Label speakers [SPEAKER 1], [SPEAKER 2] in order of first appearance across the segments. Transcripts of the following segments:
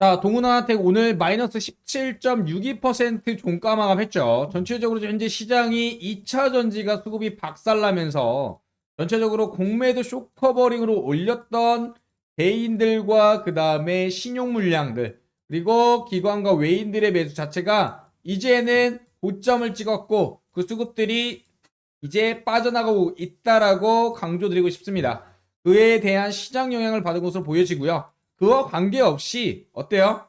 [SPEAKER 1] 자, 동훈아텍 오늘 마이너스 17.62% 종가 마감했죠. 전체적으로 현재 시장이 2차 전지가 수급이 박살나면서 전체적으로 공매도 쇼커버링으로 올렸던 개인들과 그 다음에 신용 물량들 그리고 기관과 외인들의 매수 자체가 이제는 고점을 찍었고 그 수급들이 이제 빠져나가고 있다라고 강조드리고 싶습니다. 그에 대한 시장 영향을 받은 것으로 보여지고요. 그와 관계없이 어때요?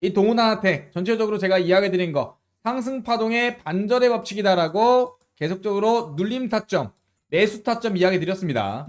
[SPEAKER 1] 이 동훈아한테 전체적으로 제가 이야기 드린 거 상승 파동의 반절의 법칙이다라고 계속적으로 눌림 타점, 매수 타점 이야기 드렸습니다.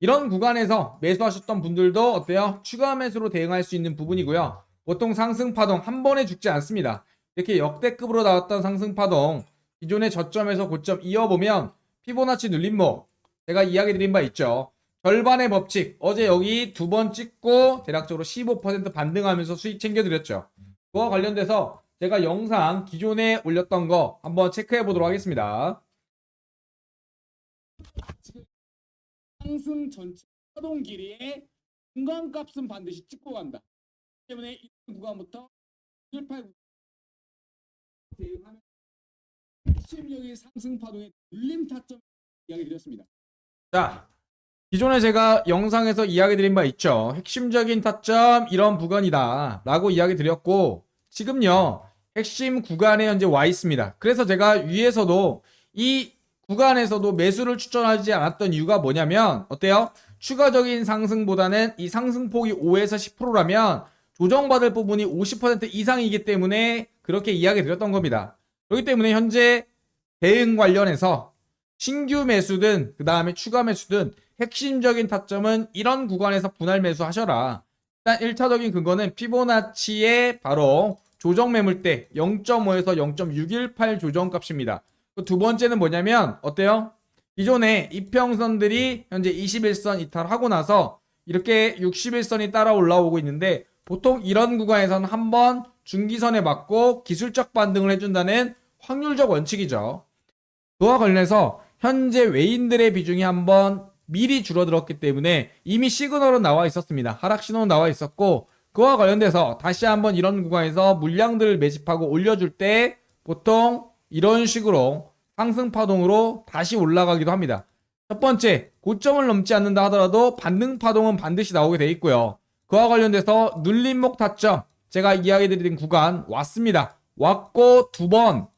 [SPEAKER 1] 이런 구간에서 매수하셨던 분들도 어때요? 추가 매수로 대응할 수 있는 부분이고요. 보통 상승 파동 한 번에 죽지 않습니다. 이렇게 역대급으로 나왔던 상승 파동 기존의 저점에서 고점 이어보면 피보나치 눌림목 제가 이야기 드린 바 있죠. 절반의 법칙 어제 여기 두 번 찍고 대략적으로 15% 반등하면서 수익 챙겨드렸죠. 그와 관련돼서 제가 영상 기존에 올렸던 거 한번 체크해 보도록 하겠습니다.
[SPEAKER 2] 상승 전체 파동 길이의 중간값은 반드시 찍고 간다. 때문에 이 구간부터 189 대응하면 핵심적인 상승 파동의 눌림 타점 이야기 드렸습니다.
[SPEAKER 1] 자, 기존에 제가 영상에서 이야기 드린 바 있죠. 핵심적인 타점 이런 구간이다 라고 이야기 드렸고 지금요 핵심 구간에 현재 와 있습니다. 그래서 제가 위에서도 이 구간에서도 매수를 추천하지 않았던 이유가 뭐냐면 어때요? 추가적인 상승보다는 이 상승폭이 5에서 10%라면 조정받을 부분이 50% 이상이기 때문에 그렇게 이야기 드렸던 겁니다. 그렇기 때문에 현재 대응 관련해서 신규 매수든 그 다음에 추가 매수든 핵심적인 타점은 이런 구간에서 분할 매수하셔라. 일단 1차적인 근거는 피보나치의 바로 조정 매물대 0.5에서 0.618 조정값입니다. 그두 번째는 뭐냐면 어때요? 기존에 이평선들이 현재 21선 이탈하고 나서 이렇게 61선이 따라 올라오고 있는데 보통 이런 구간에서는 한번 중기선에 맞고 기술적 반등을 해준다는 확률적 원칙이죠. 그와 관련해서 현재 외인들의 비중이 한번 미리 줄어들었기 때문에 이미 시그널은 나와 있었습니다. 하락 신호는 나와 있었고 그와 관련돼서 다시 한번 이런 구간에서 물량들을 매집하고 올려줄 때 보통 이런 식으로 상승 파동으로 다시 올라가기도 합니다. 첫 번째, 고점을 넘지 않는다 하더라도 반등 파동은 반드시 나오게 돼 있고요. 그와 관련돼서 눌림목 타점 제가 이야기 드린 구간 왔습니다. 왔고 두 번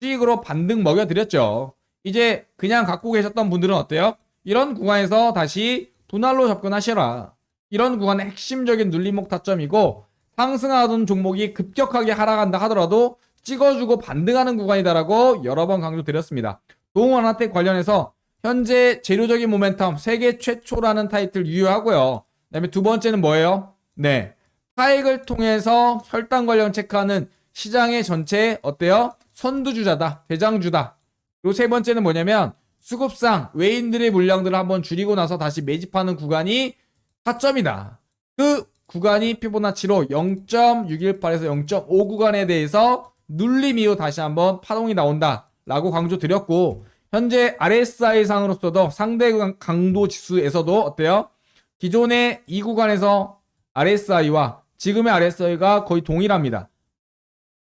[SPEAKER 1] 수익으로 반등 먹여드렸죠. 이제 그냥 갖고 계셨던 분들은 어때요? 이런 구간에서 다시 분할로 접근하셔라. 이런 구간의 핵심적인 눌림목 타점이고 상승하던 종목이 급격하게 하락한다 하더라도 찍어주고 반등하는 구간이다라고 여러 번 강조드렸습니다. 동원한테 관련해서 현재 재료적인 모멘텀 세계 최초라는 타이틀 유효하고요. 그다음에 두 번째는 뭐예요? 네. 차익을 통해서 혈당 관련 체크하는 시장의 전체 어때요? 선두주자다. 대장주다. 그리고 세 번째는 뭐냐면 수급상 외인들의 물량들을 한번 줄이고 나서 다시 매집하는 구간이 타점이다. 그 구간이 피보나치로 0.618에서 0.5 구간에 대해서 눌림 이후 다시 한번 파동이 나온다. 라고 강조 드렸고 현재 RSI 상으로서도 상대 강도 지수에서도 어때요? 기존의 이 구간에서 RSI와 지금의 RSI가 거의 동일합니다.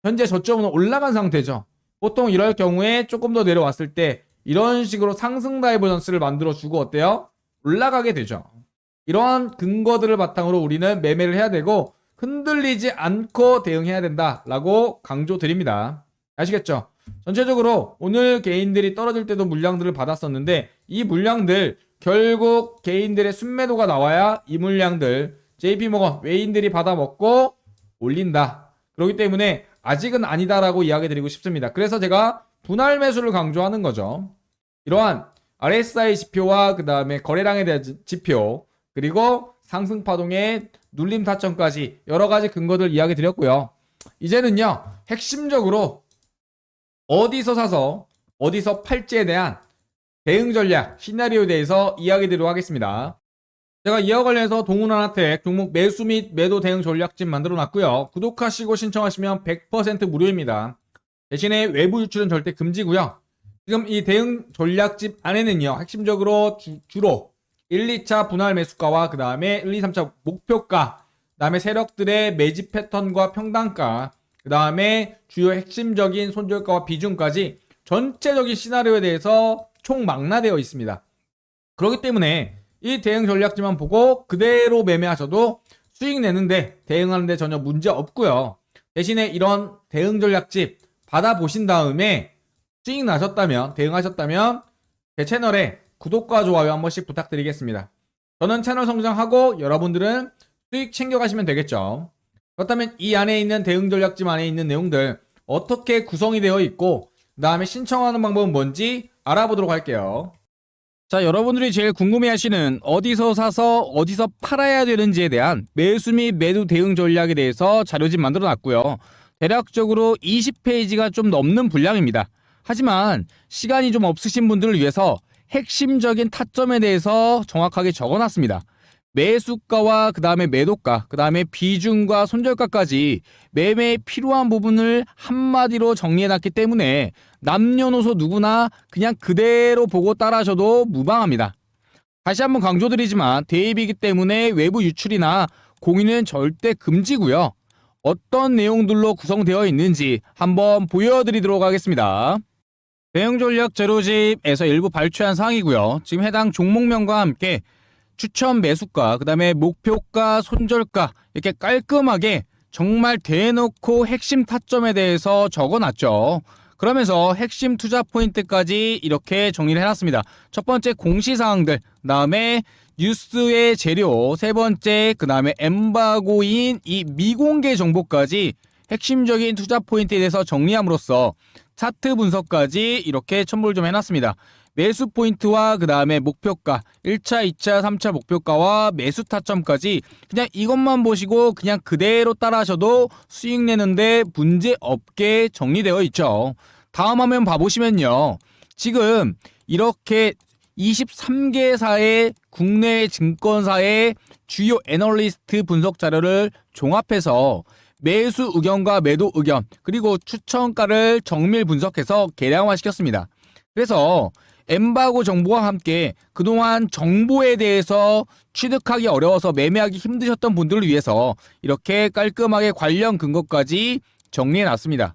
[SPEAKER 1] 현재 저점은 올라간 상태죠. 보통 이럴 경우에 조금 더 내려왔을 때 이런 식으로 상승 다이버전스를 만들어 주고 어때요? 올라가게 되죠. 이러한 근거들을 바탕으로 우리는 매매를 해야 되고 흔들리지 않고 대응해야 된다라고 강조드립니다. 아시겠죠? 전체적으로 오늘 개인들이 떨어질 때도 물량들을 받았었는데 이 물량들 결국 개인들의 순매도가 나와야 이 물량들 JP모건 외인들이 받아먹고 올린다. 그렇기 때문에 아직은 아니다라고 이야기 드리고 싶습니다. 그래서 제가 분할 매수를 강조하는 거죠. 이러한 RSI 지표와 그 다음에 거래량에 대한 지- 지표 그리고 상승 파동의 눌림 타점까지 여러 가지 근거들 이야기 드렸고요. 이제는요 핵심적으로 어디서 사서 어디서 팔지에 대한 대응 전략 시나리오에 대해서 이야기 드리도록 하겠습니다. 제가 이와 관련해서 동훈하나텍 종목 매수 및 매도 대응 전략집 만들어 놨고요. 구독하시고 신청하시면 100% 무료입니다. 대신에 외부 유출은 절대 금지고요. 지금 이 대응 전략집 안에는요. 핵심적으로 주, 로 1, 2차 분할 매수가와 그 다음에 1, 2, 3차 목표가 그 다음에 세력들의 매집 패턴과 평단가, 그 다음에 주요 핵심적인 손절가와 비중까지 전체적인 시나리오에 대해서 총망라되어 있습니다. 그렇기 때문에 이 대응 전략지만 보고 그대로 매매하셔도 수익 내는데 대응하는데 전혀 문제 없고요. 대신에 이런 대응 전략집 받아보신 다음에 수익 나셨다면 대응하셨다면 제 채널에 구독과 좋아요 한 번씩 부탁드리겠습니다. 저는 채널 성장하고 여러분들은 수익 챙겨가시면 되겠죠. 그렇다면 이 안에 있는 대응 전략집 안에 있는 내용들 어떻게 구성이 되어 있고 그 다음에 신청하는 방법은 뭔지 알아보도록 할게요. 자, 여러분들이 제일 궁금해하시는 어디서 사서 어디서 팔아야 되는지에 대한 매수 및 매도 대응 전략에 대해서 자료집 만들어 놨고요. 대략적으로 20페이지가 좀 넘는 분량입니다. 하지만 시간이 좀 없으신 분들을 위해서 핵심적인 타점에 대해서 정확하게 적어 놨습니다. 매수가와 그 다음에 매도가, 그 다음에 비중과 손절가까지 매매에 필요한 부분을 한마디로 정리해놨기 때문에 남녀노소 누구나 그냥 그대로 보고 따라하셔도 무방합니다. 다시 한번 강조드리지만 대입이기 때문에 외부 유출이나 공유는 절대 금지고요. 어떤 내용들로 구성되어 있는지 한번 보여드리도록 하겠습니다. 대응 전략 제로집에서 일부 발췌한 사항이고요. 지금 해당 종목명과 함께 추천 매수가, 그 다음에 목표가, 손절가 이렇게 깔끔하게 정말 대놓고 핵심 타점에 대해서 적어놨죠. 그러면서 핵심 투자 포인트까지 이렇게 정리를 해놨습니다. 첫 번째 공시사항들, 그 다음에 뉴스의 재료, 세 번째, 그 다음에 엠바고인 이 미공개 정보까지 핵심적인 투자 포인트에 대해서 정리함으로써 차트 분석까지 이렇게 첨부를 좀 해놨습니다. 매수 포인트와 그 다음에 목표가, 1차, 2차, 3차 목표가와 매수 타점까지 그냥 이것만 보시고 그냥 그대로 따라하셔도 수익 내는데 문제 없게 정리되어 있죠. 다음 화면 봐보시면요. 지금 이렇게 23개사의 국내 증권사의 주요 애널리스트 분석 자료를 종합해서 매수 의견과 매도 의견 그리고 추천가를 정밀 분석해서 계량화 시켰습니다. 그래서 엠바고 정보와 함께 그동안 정보에 대해서 취득하기 어려워서 매매하기 힘드셨던 분들을 위해서 이렇게 깔끔하게 관련 근거까지 정리해 놨습니다.